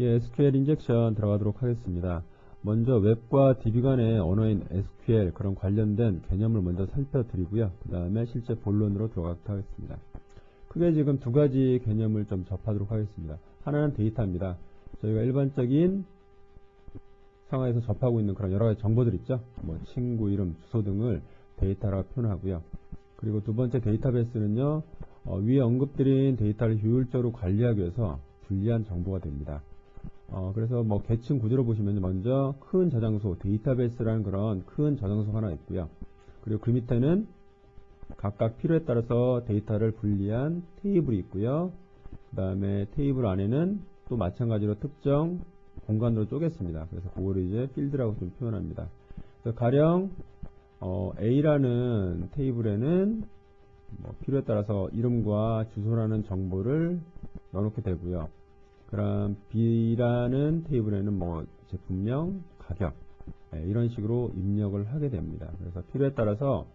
예, SQL 인젝션 들어가도록 하겠습니다. 먼저 웹과 DB 간의 언어인 SQL 그런 관련된 개념을 먼저 살펴드리고요. 그 다음에 실제 본론으로 들어가도록 하겠습니다. 크게 지금 두 가지 개념을 좀 접하도록 하겠습니다. 하나는 데이터입니다. 저희가 일반적인 상황에서 접하고 있는 그런 여러 가지 정보들 있죠. 뭐 친구 이름, 주소 등을 데이터라고 표현하고요. 그리고 두 번째 데이터베이스는요. 어, 위에 언급드린 데이터를 효율적으로 관리하기 위해서 불리한 정보가 됩니다. 어, 그래서 뭐 계층 구조로 보시면 먼저 큰 저장소, 데이터베이스라는 그런 큰 저장소 하나 있고요. 그리고 그 밑에는 각각 필요에 따라서 데이터를 분리한 테이블이 있고요. 그 다음에 테이블 안에는 또 마찬가지로 특정 공간으로 쪼갰습니다. 그래서 그거를 이제 필드라고 좀 표현합니다. 그래서 가령 어, A라는 테이블에는 뭐 필요에 따라서 이름과 주소라는 정보를 넣어놓게 되고요. 그럼 B라는 테이블에는 뭐 제품명, 가격 네, 이런 식으로 입력을 하게 됩니다. 그래서 필요에 따라서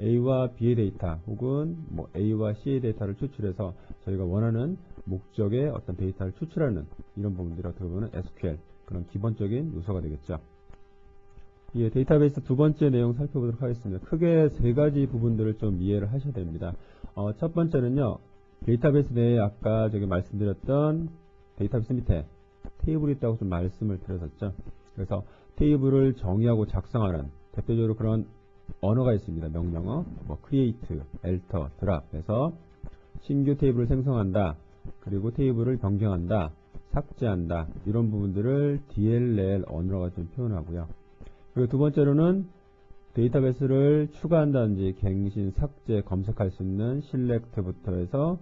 A와 B의 데이터 혹은 뭐 A와 C의 데이터를 추출해서 저희가 원하는 목적의 어떤 데이터를 추출하는 이런 부분들이 어떻게 보면 SQL 그런 기본적인 요소가 되겠죠. 예, 데이터베이스 두 번째 내용 살펴보도록 하겠습니다. 크게 세 가지 부분들을 좀 이해를 하셔야 됩니다. 어, 첫 번째는요, 데이터베이스 내에 아까 저기 말씀드렸던 데이터베이스 밑에 테이블이 있다고 좀 말씀을 드렸었죠. 그래서 테이블을 정의하고 작성하는 대표적으로 그런 언어가 있습니다. 명령어, 뭐 create, alter, 해서 신규 테이블을 생성한다. 그리고 테이블을 변경한다. 삭제한다. 이런 부분들을 DLL 언어가 좀 표현하고요. 그리고 두 번째로는 데이터베이스를 추가한다든지 갱신, 삭제, 검색할 수 있는 select부터 해서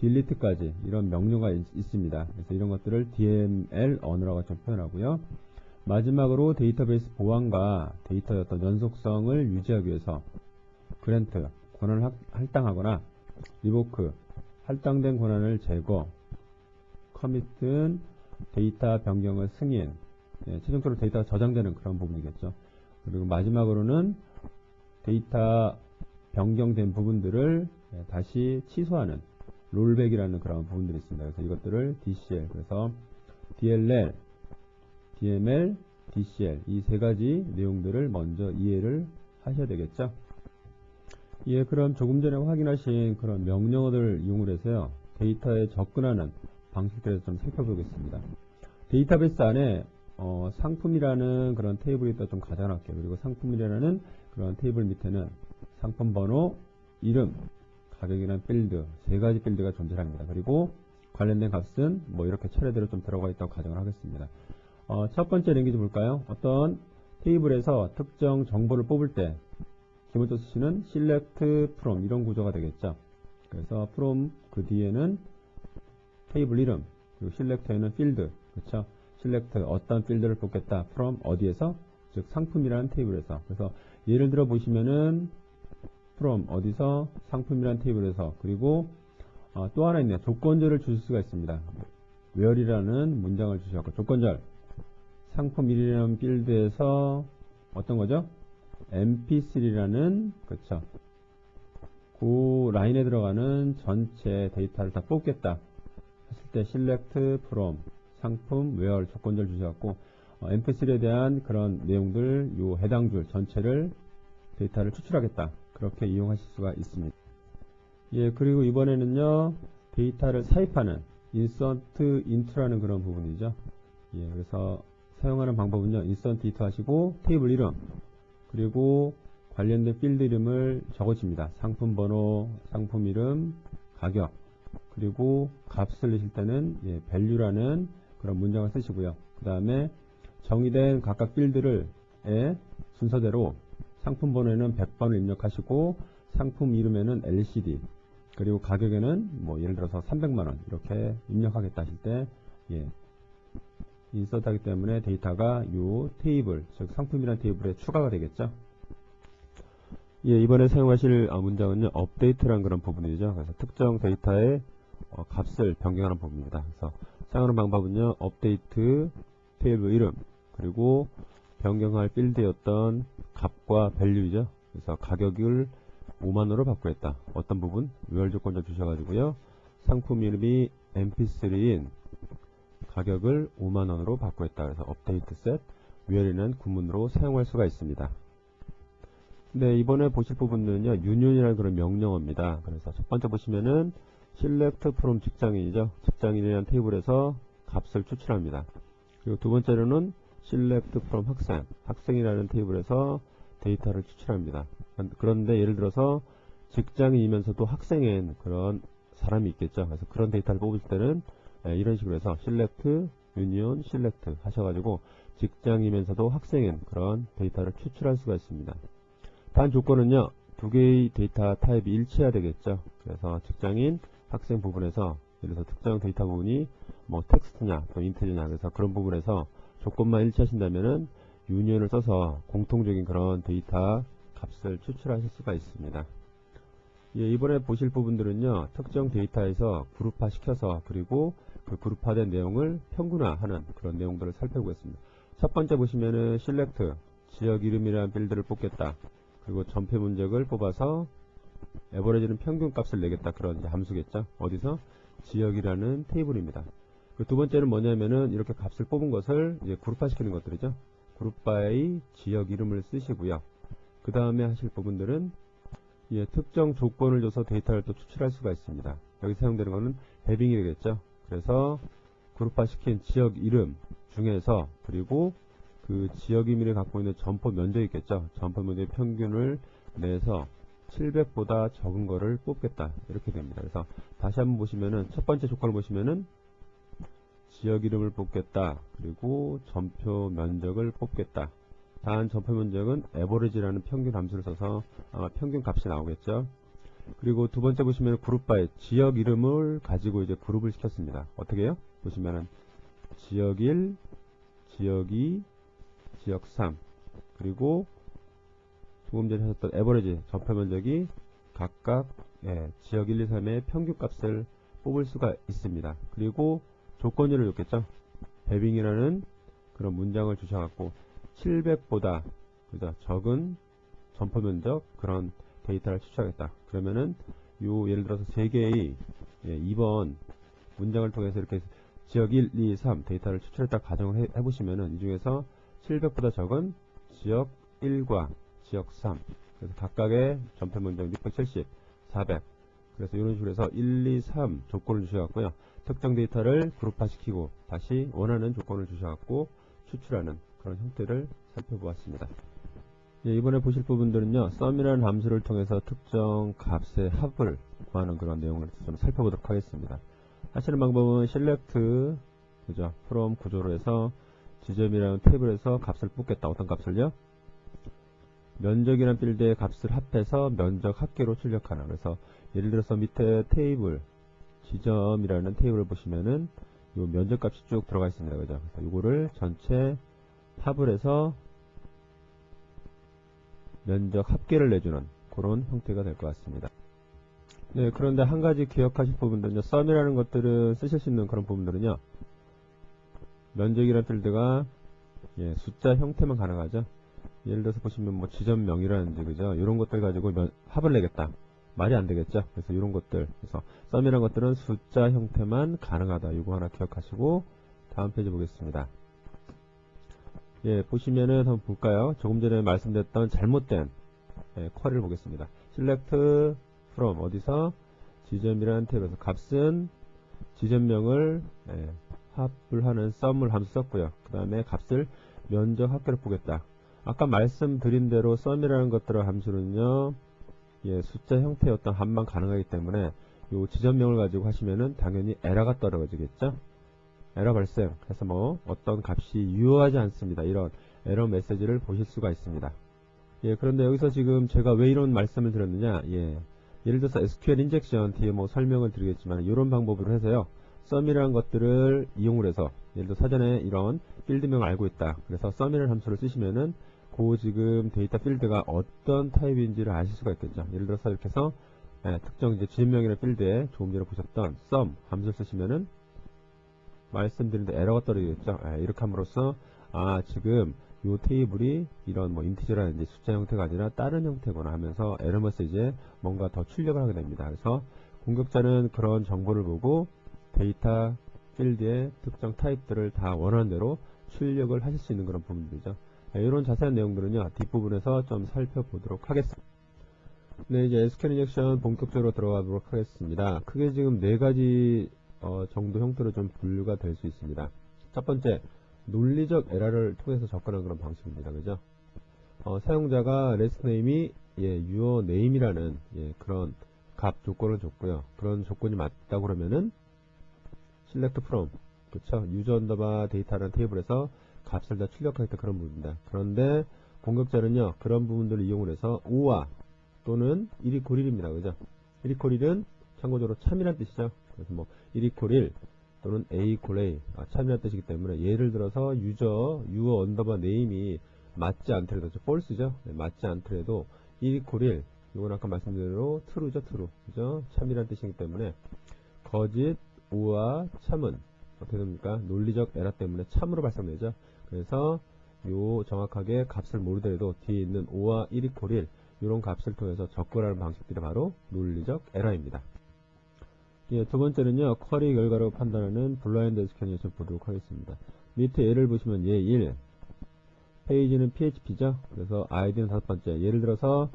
delete까지 이런 명령어가 있, 습니다 그래서 이런 것들을 DML 언어라고 좀 표현하고요. 마지막으로 데이터베이스 보안과 데이터의 어떤 연속성을 유지하기 위해서 그랜트, 권한을 할당하거나 리보크, 할당된 권한을 제거, 커밋은 데이터 변경을 승인, 예, 최종적으로 데이터가 저장되는 그런 부분이겠죠. 그리고 마지막으로는 데이터 변경된 부분들을 예, 다시 취소하는 롤백이라는 그런 부분들이 있습니다. 그래서 이것들을 DCL, 그래서 DLL, DML, DCL 이 세 가지 내용들을 먼저 이해를 하셔야 되겠죠. 예, 그럼 조금 전에 확인하신 그런 명령어들을 이용을 해서요. 데이터에 접근하는 방식들을 좀 살펴보겠습니다. 데이터베이스 안에 어, 상품이라는 그런 테이블이 있다 좀 가져갈게요. 그리고 상품이라는 그런 테이블 밑에는 상품 번호, 이름, 가격이란 필드 세 가지 필드가 존재합니다. 그리고 관련된 값은 뭐 이렇게 차례대로 좀 들어가 있다고 가정을 하겠습니다. 어, 첫 번째 랭귀지 볼까요? 어떤 테이블에서 특정 정보를 뽑을 때 기본적으로 쓰시는 select from 이런 구조가 되겠죠. 그래서 from 그 뒤에는 테이블 이름 그리고 select에는 field 그렇죠. select 어떤 필드를 뽑겠다 from 어디에서 즉 상품이라는 테이블에서 그래서 예를 들어 보시면은 from 어디서 상품이라는 테이블에서 그리고 어, 또 하나 있네요. 조건절을 주실 수가 있습니다. where이라는 문장을 주셨고 조건절 상품 1이라는 필드에서 어떤 거죠? mp3라는 그쵸 그 라인에 들어가는 전체 데이터를 다 뽑겠다 했을 때 select from 상품 where 조건절 주셔갖고 어, mp3에 대한 그런 내용들 요 해당 줄 전체를 데이터를 추출하겠다 그렇게 이용하실 수가 있습니다. 예 그리고 이번에는요 데이터를 삽입하는 insert into라는 그런 부분이죠. 예 그래서 사용하는 방법은요 insert into 하시고 테이블 이름 그리고 관련된 필드 이름을 적어줍니다. 상품 번호 상품 이름 가격 그리고 값을 내실 때는 예, value라는 그런 문장을 쓰시고요. 그 다음에 정의된 각각 필드를 에 순서대로 상품 번호에는 100번을 입력하시고 상품 이름에는 LCD 그리고 가격에는 뭐 예를 들어서 300만원 이렇게 입력하겠다 하실 때 예, 인서트 하기 때문에 데이터가 이 테이블 즉 상품이라는 테이블에 추가가 되겠죠? 예, 이번에 사용하실 어, 문장은요 업데이트라는 그런 부분이죠. 그래서 특정 데이터의 어, 값을 변경하는 부분입니다. 그래서 사용하는 방법은요 업데이트 테이블 이름 그리고 변경할 필드였던 값과 밸류이죠. 그래서 가격을 5만원으로 바꾸겠다. 어떤 부분? 외월 조건자 주셔가지고요. 상품 이름이 mp3인 가격을 5만원으로 바꾸겠다. 그래서 업데이트 셋, 위얼이는 구문으로 사용할 수가 있습니다. 네, 이번에 보실 부분은요, 유니온이라는 그런 명령어입니다. 그래서 첫 번째 보시면은 select from 직장인이죠. 직장인이라는 테이블에서 값을 추출합니다. 그리고 두 번째로는 select from 학생, 학생이라는 테이블에서 데이터를 추출합니다. 그런데 예를 들어서 직장인이면서도 학생인 그런 사람이 있겠죠. 그래서 그런 데이터를 뽑을 때는 예, 이런 식으로 해서 select, union, select 하셔가지고 직장이면서도 학생인 그런 데이터를 추출할 수가 있습니다. 단 조건은요. 두 개의 데이터 타입이 일치해야 되겠죠. 그래서 직장인, 학생 부분에서 예를 들어서 특정 데이터 부분이 뭐 텍스트냐 또 인텔이냐 그래서 그런 부분에서 조건만 일치하신다면은 유니언을 써서 공통적인 그런 데이터 값을 추출하실 수가 있습니다. 예, 이번에 보실 부분들은요 특정 데이터에서 그룹화 시켜서 그리고 그 그룹화된 내용을 평균화하는 그런 내용들을 살펴보겠습니다. 첫 번째 보시면은 select 지역 이름이라는 필드를 뽑겠다. 그리고 전폐 문적을 뽑아서 에버레지는 평균 값을 내겠다. 그런 함수겠죠. 어디서? 지역이라는 테이블입니다. 그 두 번째는 뭐냐면은 이렇게 값을 뽑은 것을 이제 그룹화 시키는 것들이죠. 그룹바의 지역 이름을 쓰시고요. 그 다음에 하실 부분들은 예, 특정 조건을 줘서 데이터를 또 추출할 수가 있습니다. 여기 사용되는 것은 해빙이 되겠죠. 그래서 그룹화 시킨 지역 이름 중에서 그리고 그 지역 이름이 갖고 있는 점포 면적이 있겠죠. 점포 면적의 평균을 내서 700보다 적은 거를 뽑겠다. 이렇게 됩니다. 그래서 다시 한번 보시면은 첫 번째 조건을 보시면은 지역 이름을 뽑겠다. 그리고 점표 면적을 뽑겠다. 단 점표 면적은 에버리지라는 평균 함수를 써서 아마 평균 값이 나오겠죠. 그리고 두 번째 보시면 그룹 바에 지역 이름을 가지고 이제 그룹을 시켰습니다. 어떻게 해요? 보시면은 지역 1, 지역 2, 지역 3 그리고 조금 전에 하셨던 에버리지 점표 면적이 각각 예, 지역 1, 2, 3의 평균 값을 뽑을 수가 있습니다. 그리고 조건일을 줬겠죠. 배빙이라는 그런 문장을 주셔갖고 700보다 그죠 적은 점포 면적 그런 데이터를 추출하겠다. 그러면은 요 예를 들어서 세 개의 예, 2번 문장을 통해서 이렇게 지역 1, 2, 3 데이터를 추출했다 가정을 해, 해보시면은 이 중에서 700보다 적은 지역 1과 지역 3 그래서 각각의 점표 문장 670, 400 그래서 이런 식으로 해서 1, 2, 3 조건을 주셔갖고요. 특정 데이터를 그룹화시키고 다시 원하는 조건을 주셔갖고 추출하는 그런 형태를 살펴보았습니다. 예, 이번에 보실 부분들은요. sum이라는 함수를 통해서 특정 값의 합을 구하는 그런 내용을 좀 살펴보도록 하겠습니다. 하시는 방법은 select 그죠? from 구조로 해서 지점이라는 탭을해서 값을 뽑겠다. 어떤 값을요? 면적이라는 필드의 값을 합해서 면적 합계로 출력하는 그래서 예를 들어서 밑에 테이블 지점이라는 테이블을 보시면은 요 면적값이 쭉 들어가 있습니다. 그죠? 그래서 요거를 전체 합을 해서 면적 합계를 내주는 그런 형태가 될 것 같습니다. 네, 그런데 한 가지 기억하실 부분들은요. 썸이라는 것들은 쓰실 수 있는 그런 부분들은요. 면적이라는 필드가 예, 숫자 형태만 가능하죠. 예를 들어서 보시면 뭐 지점명이라든지 그죠? 이런 것들 가지고 면, 합을 내겠다. 말이 안 되겠죠. 그래서 이런 것들, 그래서 썸이라는 것들은 숫자 형태만 가능하다. 이거 하나 기억하시고 다음 페이지 보겠습니다. 예, 보시면은 한번 볼까요? 조금 전에 말씀드렸던 잘못된 예, 쿼리를 보겠습니다. select from 어디서 지점이라는 탭에서 값은 지점명을 예, 합을 하는 썸을 함수 썼고요. 그 다음에 값을 면적 합계로 보겠다. 아까 말씀드린 대로 썸이라는 것들의 함수는요. 예, 숫자 형태의 어떤 합만 가능하기 때문에 요 지점명을 가지고 하시면은 당연히 에러가 떨어지겠죠. 에러 발생 해서 뭐 어떤 값이 유효하지 않습니다. 이런 에러 메시지를 보실 수가 있습니다. 예, 그런데 여기서 지금 제가 왜 이런 말씀을 드렸느냐, 예, 예를 들어서 SQL 인젝션 뒤에 뭐 설명을 드리겠지만 이런 방법으로 해서요, 썸이라는 것들을 이용을 해서 예를 들어 사전에 이런 필드명을 알고 있다. 그래서 썸이라는 함수를 쓰시면은 그 지금 데이터 필드가 어떤 타입인지를 아실 수가 있겠죠. 예를 들어서 이렇게 해서 예, 특정 이제 지문명이라는 필드에 조금 전에 보셨던 썸 함수를 쓰시면은 말씀드린데 에러가 떨어지겠죠. 예, 이렇게 함으로써 아 지금 요 테이블이 이런 뭐 인티저라든지 숫자 형태가 아니라 다른 형태거나 하면서 에러 메시지에 뭔가 더 출력을 하게 됩니다. 그래서 공격자는 그런 정보를 보고 데이터 필드의 특정 타입들을 다 원하는 대로 출력을 하실 수 있는 그런 부분들이죠. 네, 이런 자세한 내용들은요 뒷부분에서 좀 살펴보도록 하겠습니다. 네 이제 SQL 인젝션 본격적으로 들어가도록 하겠습니다. 크게 지금 네 가지 어, 정도 형태로 좀 분류가 될 수 있습니다. 첫 번째 논리적 에러를 통해서 접근하는 그런 방식입니다. 그죠? 어, 사용자가 레스트 네임이 예, 유어 네임이라는 예, 그런 값 조건을 줬고요. 그런 조건이 맞다 그러면은 select from 그쵸 유저 언더바 데이터라는 테이블에서 값을 다 출력하겠다 그런 부분입니다. 그런데 공격자는요 그런 부분들을 이용을 해서 5와 또는 1이 고릴입니다. 그죠? 1이 고릴은 참고적으로 참이란 뜻이죠. 그래서 뭐 1이 고릴 또는 A 콜레이 아, 참이란 뜻이기 때문에 예를 들어서 유저 유어 언더바 네임이 맞지 않더라도 false죠. 네, 맞지 않더라도 1이 고릴 이건 아까 말씀드린 대로 true죠, true. 그죠? 참이란 뜻이기 때문에 거짓, 우와, 참은 어떻게 됩니까? 논리적 에러 때문에 참으로 발생되죠. 그래서 요 정확하게 값을 모르더라도 뒤에 있는 5와 1이 콜1 이런 값을 통해서 접근하는 방식들이 바로 논리적 에러입니다. 예, 두 번째는요, 쿼리 결과로 판단하는 블라인드 스캐닝에서 보도록 하겠습니다. 밑에 예를 보시면 예 1, 페이지는 PHP죠. 그래서 아이디는 다섯 번째. 예를 들어서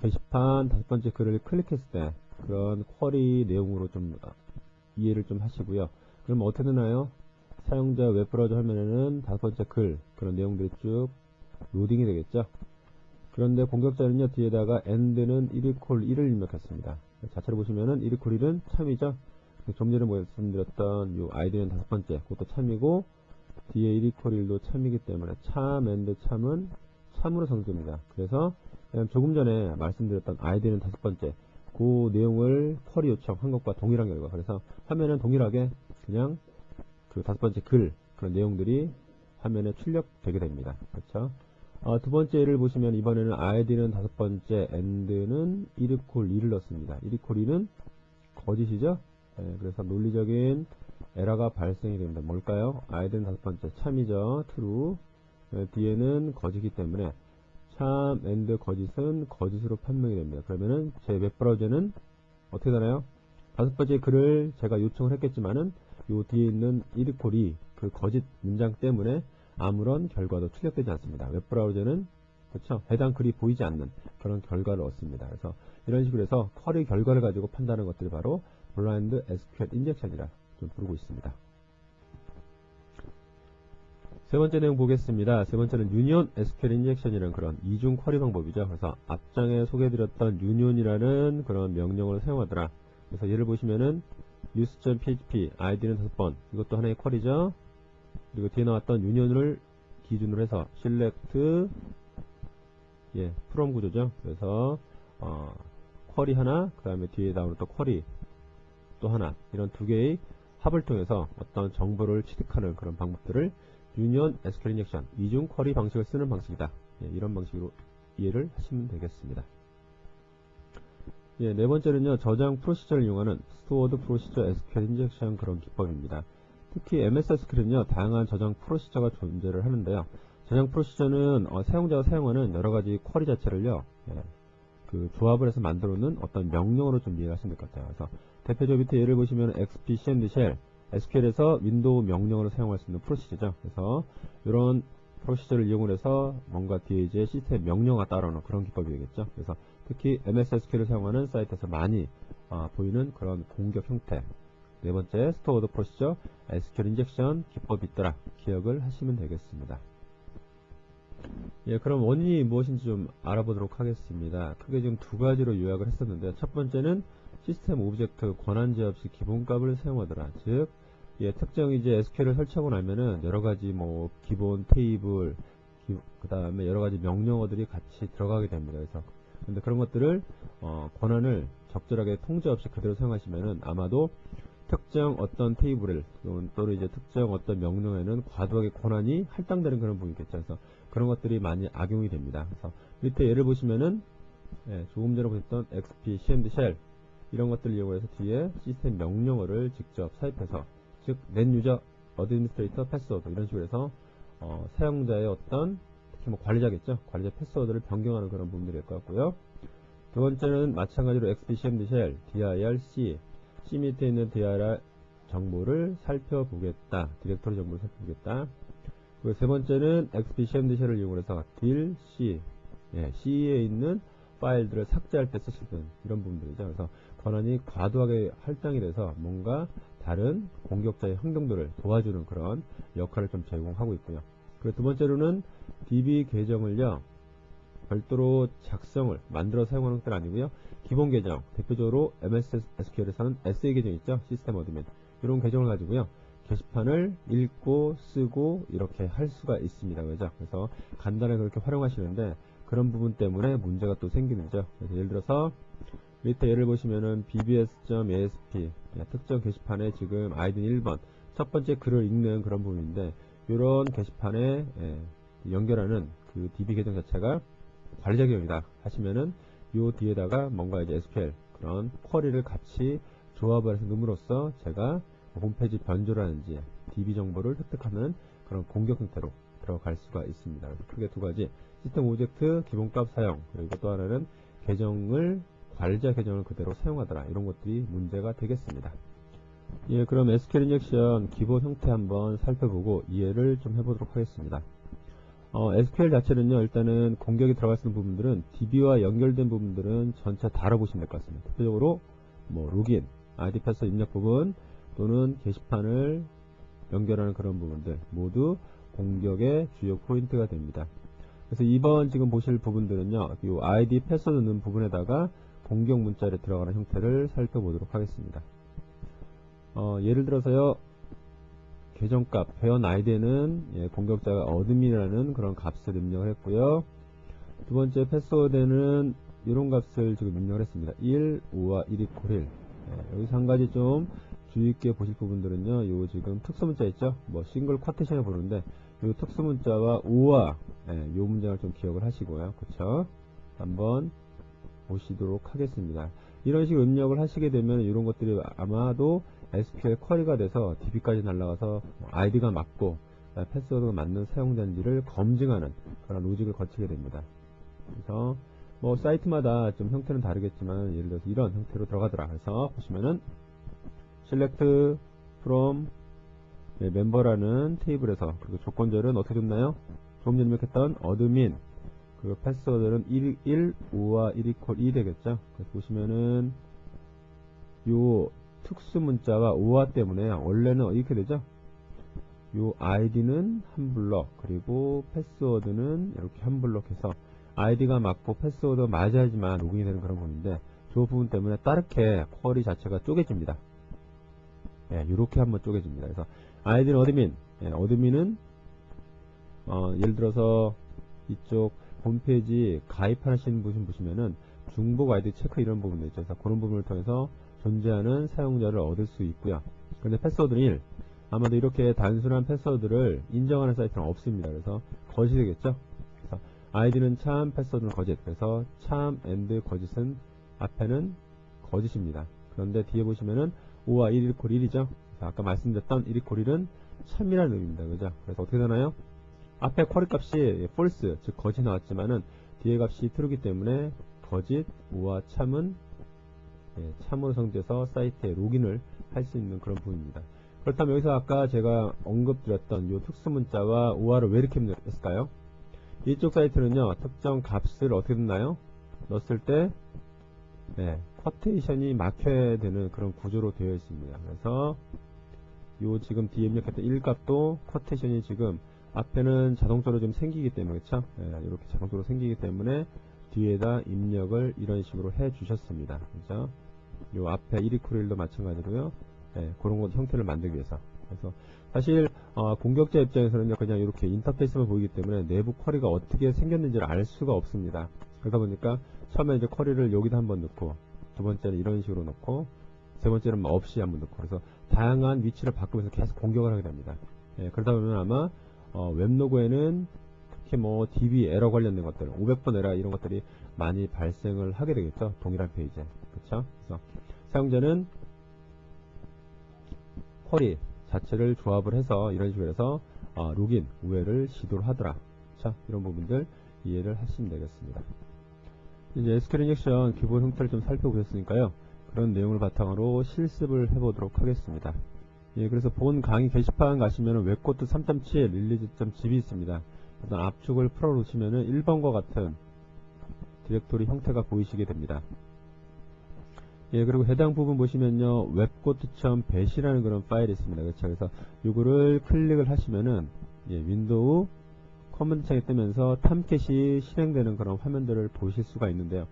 게시판 다섯 번째 글을 클릭했을 때 그런 쿼리 내용으로 좀 이해를 좀 하시고요. 그럼 어떻게 되나요? 사용자 웹브라우저 화면에는 다섯 번째 글 그런 내용들이 쭉 로딩이 되겠죠. 그런데 공격자는요 뒤에다가 end는 1이 콜 1을 입력했습니다. 자체로 보시면은 1이 콜 1은 참이죠. 좀 전에 말씀드렸던 요 아이디는 다섯 번째 그것도 참이고 뒤에 1이 콜 1도 참이기 때문에 참 and 참은 참으로 성립됩니다. 그래서 조금 전에 말씀드렸던 아이디는 다섯 번째 그 내용을 쿼리 요청한 것과 동일한 결과 그래서 화면은 동일하게 그냥 그 다섯 번째 글 그런 내용들이 화면에 출력되게 됩니다. 그렇죠? 어, 두 번째 예를 보시면 이번에는 아이디는 다섯 번째 end는 1이 콜 2를 넣습니다. 1이 콜 2는 거짓이죠? 네, 그래서 논리적인 에러가 발생이 됩니다. 뭘까요? 아이디는 다섯 번째 참이죠. true. 네, 뒤에는 거짓이기 때문에 참 and 거짓은 거짓으로 판명이 됩니다. 그러면은 제 웹브라우저는 어떻게 되나요? 다섯 번째 글을 제가 요청을 했겠지만은 요 뒤에 있는 1콜이 그 거짓 문장 때문에 아무런 결과도 출력되지 않습니다. 웹브라우저는 그렇죠. 해당 글이 보이지 않는 그런 결과를 얻습니다. 그래서 이런 식으로 해서 쿼리 결과를 가지고 판단하는 것들이 바로 블라인드 SQL 인젝션이라 좀 부르고 있습니다. 세 번째 내용 보겠습니다. 세 번째는 유니온 SQL 인젝션이라는 그런 이중 쿼리 방법이죠. 그래서 앞장에 소개해드렸던 유니온이라는 그런 명령을 사용하더라. 그래서 예를 보시면은 news.php id는 다섯 번 이것도 하나의 쿼리죠. 그리고 뒤에 나왔던 유니온을 기준으로 해서 select 예 from 구조죠. 그래서 어, 쿼리 하나 그 다음에 뒤에 나오는 또 쿼리 또 하나 이런 두 개의 합을 통해서 어떤 정보를 취득하는 그런 방법들을 유니온 SQL 인젝션 이중 쿼리 방식을 쓰는 방식이다. 예, 이런 방식으로 이해를 하시면 되겠습니다. 예, 네 번째는요, 저장 프로시저를 이용하는 스토어드 프로시저 SQL 인젝션 그런 기법입니다. 특히 MS SQL은요, 다양한 저장 프로시저가 존재를 하는데요. 저장 프로시저는 어, 사용자가 사용하는 여러 가지 쿼리 자체를요, 예, 그 조합을 해서 만들어 놓은 어떤 명령으로 좀 이해하시면 될 것 같아요. 그래서 대표적 밑에 예를 보시면 xp cmd shell SQL에서 윈도우 명령으로 사용할 수 있는 프로시저죠. 그래서 이런 프로시저를 이용을 해서 뭔가 뒤에 이제 시스템 명령어가 따라오는 그런 기법이 되겠죠. 그래서 특히 MS SQL을 사용하는 사이트에서 많이 어, 보이는 그런 공격 형태. 네 번째, 스토어드 프로시저 SQL 인젝션 기법이 있더라. 기억을 하시면 되겠습니다. 예, 그럼 원인이 무엇인지 좀 알아보도록 하겠습니다. 크게 지금 두 가지로 요약을 했었는데, 첫 번째는 시스템 오브젝트 권한 제어 없이 기본값을 사용하더라. 즉, 예, 특정 이제 SQL을 설치하고 나면은 여러 가지 뭐 기본 테이블, 그 다음에 여러 가지 명령어들이 같이 들어가게 됩니다. 그래서 근데 그런 것들을 어, 권한을 적절하게 통제 없이 그대로 사용하시면은 아마도 특정 어떤 테이블을 또는 이제 특정 어떤 명령에는 과도하게 권한이 할당되는 그런 부분이겠죠. 그래서 그런 것들이 많이 악용이 됩니다. 그래서 밑에 예를 보시면은 예, 조금 전에 보셨던 XP, CMD, Shell 이런 것들을 이용해서 뒤에 시스템 명령어를 직접 삽입해서 즉 net user administrator password 이런 식으로 해서 어, 사용자의 어떤 뭐 관리자겠죠 관리자 패스워드를 변경하는 그런 부분들이 될 것 같고요 두 번째는 마찬가지로 XP, CMD, Shell, dir, C 밑에 있는 dir, 정보를 살펴보겠다. 디렉토리 정보를 살펴보겠다. 그리고 세 번째는 XP CMD 쉘을 이용해서 딜 C, 예, C에 있는 파일들을 삭제할 때 쓰시던 이런 부분들이죠. 그래서 권한이 과도하게 할당이 돼서 뭔가 다른 공격자의 행동들을 도와주는 그런 역할을 좀 제공하고 있고요. 그리고 두 번째로는 DB 계정을요, 별도로 작성을 만들어 사용하는 것은 아니고요. 기본 계정, 대표적으로 MS SQL에서는 SA 계정 있죠? 시스템 어드민. 이런 계정을 가지고요. 게시판을 읽고 쓰고 이렇게 할 수가 있습니다. 그죠? 그래서 간단하게 그렇게 활용하시는데 그런 부분 때문에 문제가 또 생기는죠. 그래서 예를 들어서 밑에 예를 보시면은 bbs.asp 특정 게시판에 지금 아이디 1번 첫 번째 글을 읽는 그런 부분인데 이런 게시판에 예, 연결하는 그 db 계정 자체가 관리자 계정이다 하시면은 요 뒤에다가 뭔가 이제 SQL 그런 쿼리를 같이 조합을 해서 넣음으로써 제가 홈페이지 변조라든지 DB 정보를 획득하는 그런 공격 형태로 들어갈 수가 있습니다. 크게 두 가지 시스템 오브젝트 기본값 사용 그리고 또 하나는 계정을 관리자 계정을 그대로 사용하더라 이런 것들이 문제가 되겠습니다. 예, 그럼 SQL 인젝션 기본 형태 한번 살펴보고 이해를 좀 해보도록 하겠습니다. 어, SQL 자체는요, 일단은 공격이 들어갈 수 있는 부분들은 DB와 연결된 부분들은 전체 다뤄보시면 될 것 같습니다. 대표적으로 뭐 로긴, 아이디 패스 입력 부분 또는 게시판을 연결하는 그런 부분들 모두 공격의 주요 포인트가 됩니다. 그래서 이번 지금 보실 부분들은요, 이 아이디 패스 넣는 부분에다가 공격 문자를 들어가는 형태를 살펴보도록 하겠습니다. 어, 예를 들어서요, 계정값, 회원 아이디는 예, 공격자가 어드민이라는 그런 값을 입력을 했고요. 두 번째 패스워드는 이런 값을 지금 입력을 했습니다. 1, 5와 1이 콜 1. 예, 여기서 한 가지 좀 주의 있게 보실 부분들은요. 요 지금 특수 문자 있죠? 뭐 싱글 쿼테이션을 보는데 요 특수 문자와 5와 예, 요 문장을 좀 기억을 하시고요. 그쵸? 한번 보시도록 하겠습니다. 이런 식으로 입력을 하시게 되면 이런 것들이 아마도 SQL 쿼리가 돼서 DB까지 날라가서 아이디가 맞고 패스워드가 맞는 사용자인지를 검증하는 그런 로직을 거치게 됩니다. 그래서 뭐 사이트마다 좀 형태는 다르겠지만 예를 들어서 이런 형태로 들어가더라. 그래서 보시면은 select from 네, 멤버라는 테이블에서 그리고 조건절은 어떻게 줬나요? 조금 전에 입력했던 어드민 그리고 패스워드는 1, 1 5와 1 이퀄 2 되겠죠? 그래서 보시면은 요 특수 문자가 5화 때문에 원래는 이렇게 되죠? 요 아이디는 한 블럭 그리고 패스워드는 이렇게 한 블럭 해서 아이디가 맞고 패스워드가 맞아야지만 로그인이 되는 그런 부분인데 저 부분 때문에 따르게 쿼리 자체가 쪼개집니다. 예, 이렇게 한번 쪼개집니다. 그래서 아이디는 어드민, 예, 어드민은 어, 예를 들어서 이쪽 홈페이지 가입하시는 분이 보시면은 중복 아이디 체크 이런 부분도 있죠. 그래서 그런 부분을 통해서 존재하는 사용자를 얻을 수 있고요. 그런데 패스워드는 1. 아마도 이렇게 단순한 패스워드를 인정하는 사이트는 없습니다. 그래서 거짓이 되겠죠. 그래서 아이디는 참, 패스워드는 거짓. 그래서 참, 앤드, 거짓은 앞에는 거짓입니다. 그런데 뒤에 보시면은 5와 1, 1콜 1이죠. 아까 말씀드렸던 1, 2콜 1은 참이라는 의미입니다. 그죠? 그래서 어떻게 되나요? 앞에 쿼리 값이 false, 즉 거짓 나왔지만은 뒤에 값이 true이기 때문에 거짓, 5와 참은 예, 참으로 성지해서 사이트에 로그인을 할 수 있는 그런 부분입니다. 그렇다면 여기서 아까 제가 언급드렸던 이 특수 문자와 오화를 왜 이렇게 했을까요? 이쪽 사이트는요 특정 값을 어떻게 넣나요? 넣었을 때 네, 쿼테이션이 막혀야 되는 그런 구조로 되어 있습니다. 그래서 요 지금 뒤에 입력했던 1값도 쿼테이션이 지금 앞에는 자동적으로 좀 생기기 때문에 그렇죠? 네, 이렇게 자동적으로 생기기 때문에 뒤에다 입력을 이런 식으로 해 주셨습니다. 그죠? 요 앞에 1위 쿠릴도 마찬가지로요. 네, 그런 것 형태를 만들기 위해서. 그래서 사실 어, 공격자 입장에서는 그냥 이렇게 인터페이스만 보이기 때문에 내부 쿼리가 어떻게 생겼는지를 알 수가 없습니다. 그러다 보니까 처음에 이제 쿼리를 여기다 한번 넣고 두 번째는 이런 식으로 넣고 세 번째는 뭐 없이 한번 넣고 그래서 다양한 위치를 바꾸면서 계속 공격을 하게 됩니다. 예, 그러다 보면 아마 어, 웹로그에는 특히 뭐 DB 에러 관련된 것들, 500번 에러 이런 것들이 많이 발생을 하게 되겠죠. 동일한 페이지에. 그렇죠? 그래서 사용자는 쿼리 자체를 조합을 해서 이런 식으로 해서 어, 로긴, 우회를 시도를 하더라. 자, 이런 부분들 이해를 하시면 되겠습니다. 이제 SQL 인젝션 기본 형태를 좀 살펴보셨으니까요. 그런 내용을 바탕으로 실습을 해보도록 하겠습니다. 예, 그래서 본 강의 게시판 가시면은 웹코드 3.7 릴리즈.zip이 있습니다. 일단 압축을 풀어놓으시면은 1번과 같은 디렉토리 형태가 보이시게 됩니다. 예, 그리고 해당 부분 보시면요, 웹코트.bat이라는 그런 파일이 있습니다. 그렇죠. 그래서 요거를 클릭을 하시면은, 예, 윈도우 커맨드 창이 뜨면서 탐캣이 실행되는 그런 화면들을 보실 수가 있는데요.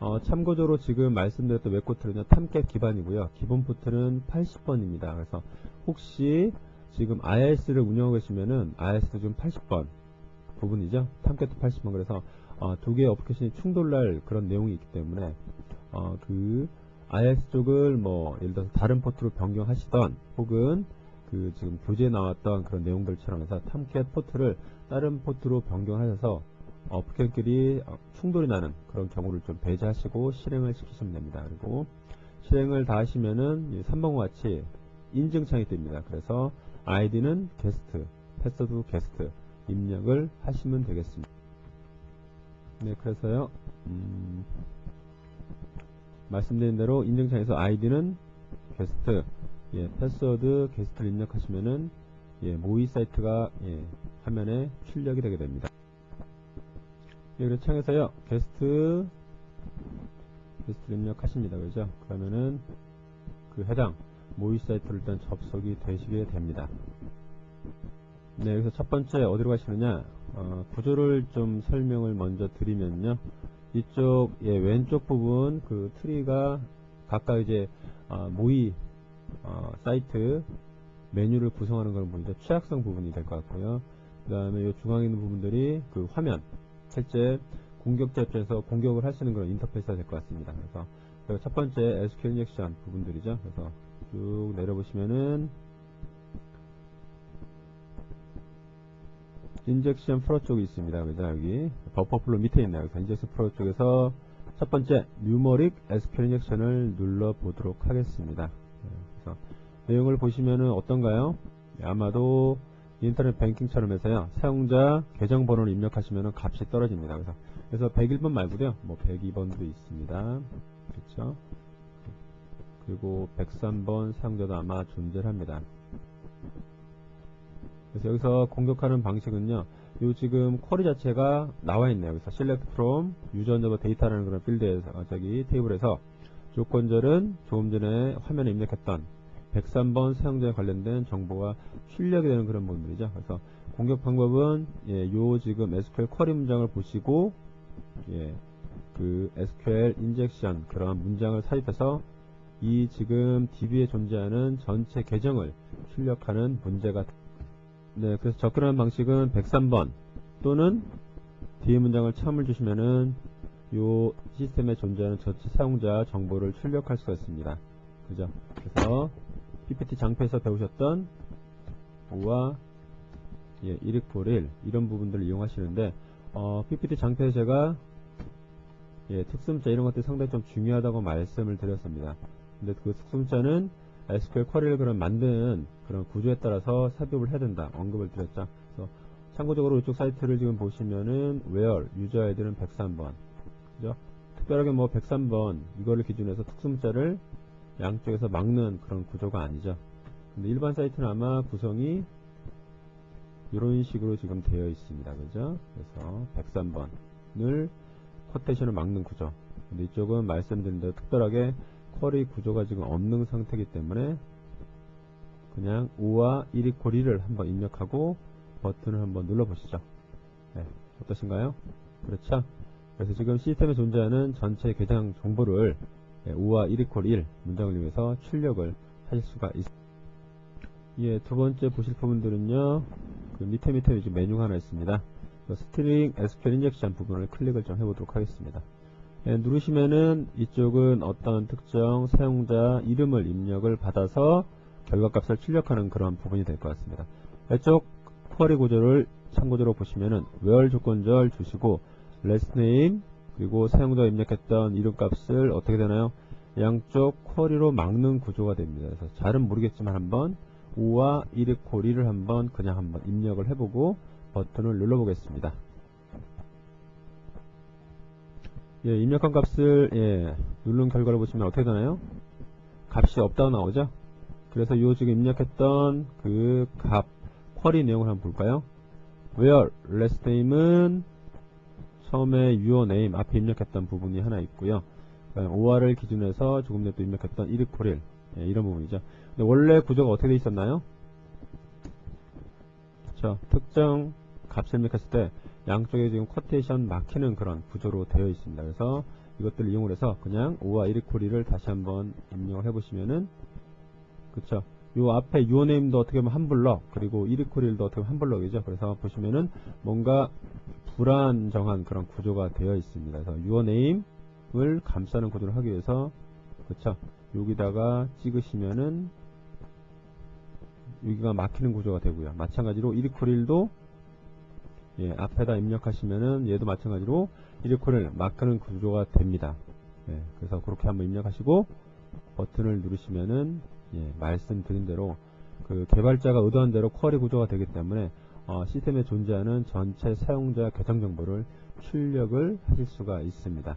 어, 참고적으로 지금 말씀드렸던 웹코트는요, 탐캣 기반이고요. 기본 포트는 80번입니다. 그래서 혹시 지금 IIS를 운영하고 계시면은 IIS도 지금 80번 부분이죠. 탐캣도 80번. 그래서 어, 두 개의 어플리케이션이 충돌날 그런 내용이 있기 때문에 어, 그 IIS 쪽을 뭐 예를 들어서 다른 포트로 변경하시던 혹은 그 지금 교재에 나왔던 그런 내용들처럼 해서 탐캣 포트를 다른 포트로 변경하셔서 어플리케이션끼리 충돌이 나는 그런 경우를 좀 배제하시고 실행을 시키시면 됩니다. 그리고 실행을 다 하시면은 3번과 같이 인증창이 뜹니다. 그래서 아이디는 게스트, 패스워드 게스트 입력을 하시면 되겠습니다. 네, 그래서요, 음, 말씀드린 대로 인증창에서 아이디는 게스트, 예, 패스워드 게스트를 입력하시면은 예, 모의 사이트가 예, 화면에 출력이 되게 됩니다. 예, 그래서 창에서요, 게스트, 게스트 입력하십니다. 그죠? 그러면은 그 해당 모의 사이트를 일단 접속이 되시게 됩니다. 네, 여기서 첫 번째 어디로 가시느냐? 어, 구조를 좀 설명을 먼저 드리면요. 이쪽 예, 왼쪽 부분 그 트리가 각각 이제 어, 모의 어, 사이트 메뉴를 구성하는 그런 부분이죠. 취약성 부분이 될 것 같고요. 그 다음에 이 중앙에 있는 부분들이 그 화면 실제 공격자 입장에서 공격을 있는 그런 인터페이스가 될 것 같습니다. 그래서 첫 번째 SQL 인젝션 부분들이죠. 그래서 쭉 내려보시면은 인젝션 프로 쪽이 있습니다. 그죠? 여기 버퍼 플로 밑에 있네요. 그래서 인젝션 프로 쪽에서 첫 번째 뉴머릭 SQL 인젝션을 눌러 보도록 하겠습니다. 네, 그래서 내용을 보시면은 어떤가요? 네, 아마도 인터넷 뱅킹처럼 해서요. 사용자 계정 번호를 입력하시면 값이 떨어집니다. 그래서 그래서 101번 말고요. 뭐 102번도 있습니다. 그렇죠? 그리고 103번 사용자도 아마 존재합니다. 그래서 여기서 공격하는 방식은요. 요 지금 쿼리 자체가 나와 있네요. 그래서 select from underbar data라는 그런 필드에서 어, 저기 테이블에서 조건절은 조금 전에 화면에 입력했던 103번 사용자에 관련된 정보가 출력이 되는 그런 부분들이죠. 그래서 공격 방법은 예, 요 지금 SQL 쿼리 문장을 보시고 예, 그 SQL 인젝션 그런 문장을 삽입해서 이 지금 DB에 존재하는 전체 계정을 출력하는 문제가 네, 그래서 접근하는 방식은 103번 또는 뒤에 문장을 처음을 주시면은 요 시스템에 존재하는 전체 사용자 정보를 출력할 수가 있습니다. 그죠? 그래서 PPT 장표에서 배우셨던 5와 예, 1익1 이런 부분들을 이용하시는데 어, PPT 장표에 제가 예, 특수문자 이런 것들이 상당히 좀 중요하다고 말씀을 드렸습니다. 근데 그 특수문자는 SQL 쿼리를 그런 만드는 그런 구조에 따라서 삽입을 해야 된다. 언급을 드렸죠. 그래서 참고적으로 이쪽 사이트를 지금 보시면은 where 유저 아이디는 103번. 그죠? 특별하게 뭐 103번 이거를 기준으로 해서 특수문자를 양쪽에서 막는 그런 구조가 아니죠. 근데 일반 사이트는 아마 구성이 이런 식으로 지금 되어 있습니다. 그죠? 그래서 103번을 코테이션을 막는 구조. 근데 이쪽은 말씀드린 대로 특별하게 쿼리 구조가 지금 없는 상태이기 때문에 그냥 5와 1이 고리를 한번 입력하고 버튼을 한번 눌러보시죠. 네, 어떠신가요? 그렇죠? 그래서 지금 시스템에 존재하는 전체 계정 정보를 5와 1 이퀄 1 문장을 이용해서 출력을 하실 수가 있습니다. 예, 두 번째 보실 부분들은요. 그 밑에 밑에 이제 메뉴가 하나 있습니다. 스트링 SQL 인젝션 부분을 클릭을 좀 해보도록 하겠습니다. 예, 누르시면은 이쪽은 어떤 특정 사용자 이름을 입력을 받아서 결과값을 출력하는 그런 부분이 될 것 같습니다. 이쪽 쿼리 구조를 참고적으로 보시면은 where 조건절 주시고 last name 그리고 사용자가 입력했던 이름값을 어떻게 되나요? 양쪽 쿼리로 막는 구조가 됩니다. 그래서 잘은 모르겠지만 한번 5와 1의 쿼리를 한번 그냥 한번 입력을 해보고 버튼을 눌러보겠습니다. 예, 입력한 값을 예, 누른 결과를 보시면 어떻게 되나요? 값이 없다고 나오죠? 그래서 요 지금 입력했던 그 값, 쿼리 내용을 한번 볼까요? where last name은 처음에 your name 앞에 입력했던 부분이 하나 있고요. 그다음에 OR을 기준으로 해서 조금 전에 또 입력했던 이르코릴 예, 이런 부분이죠. 근데 원래 구조가 어떻게 돼 있었나요? 그렇죠. 특정 값을 입력했을 때 양쪽에 지금 쿼테이션 막히는 그런 구조로 되어 있습니다. 그래서 이것들을 이용을 해서 그냥 오와 이리코리를 다시 한번 입력을 해보시면은 그쵸 요 앞에 유어네임도 어떻게 보면 한 블럭 그리고 이리코리도 어떻게 보면 한 블럭이죠. 그래서 보시면은 뭔가 불안정한 그런 구조가 되어 있습니다. 그래서 유어네임을 감싸는 구조를 하기 위해서 그쵸 여기다가 찍으시면은 여기가 막히는 구조가 되고요. 마찬가지로 이리코릴도 예, 앞에다 입력하시면은 얘도 마찬가지로 이리코릴 막히는 구조가 됩니다. 예, 그래서 그렇게 한번 입력하시고 버튼을 누르시면은 예, 말씀드린 대로 그 개발자가 의도한 대로 쿼리 구조가 되기 때문에 어, 시스템에 존재하는 전체 사용자 계정 정보를 출력을 하실 수가 있습니다.